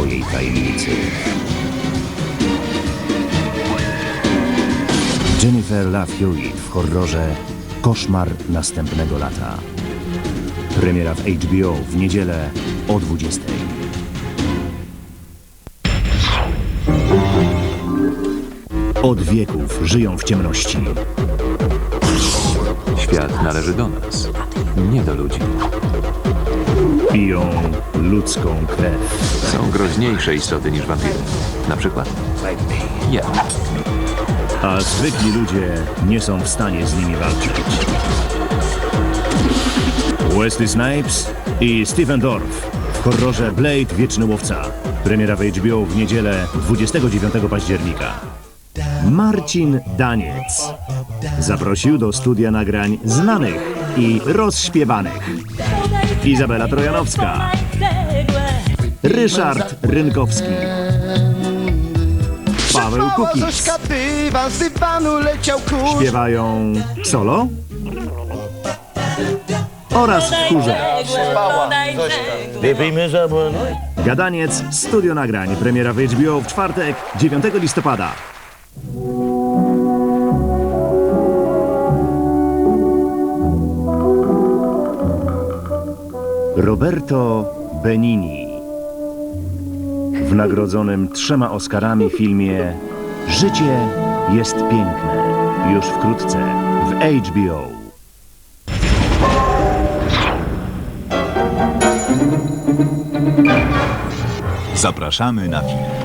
jej tajemnicy. Jennifer Love Hewitt w horrorze Koszmar następnego lata. Premiera w HBO w niedzielę o 20. Od wieków żyją w ciemności. Świat należy do nas, nie do ludzi. Piją ludzką krew. Są groźniejsze istoty niż wampiry. Na przykład ja. a zwykli ludzie nie są w stanie z nimi walczyć. Wesley Snipes i Stephen Dorff w horrorze Blade Wieczny Łowca. Premiera w HBO w niedzielę 29 października. Marcin Daniec zaprosił do studia nagrań znanych i rozśpiewanych. Izabela Trojanowska, Ryszard Rynkowski, Paweł Kukiz. Zośka dywan, z dywanu leciał kurz Śpiewają solo oraz w chórze. Wypijmy. Gadaniec, studio nagrań, premiera w HBO w czwartek, 9 listopada. Roberto Benini w nagrodzonym trzema Oscarami filmie Życie jest piękne już wkrótce w HBO. Zapraszamy na film.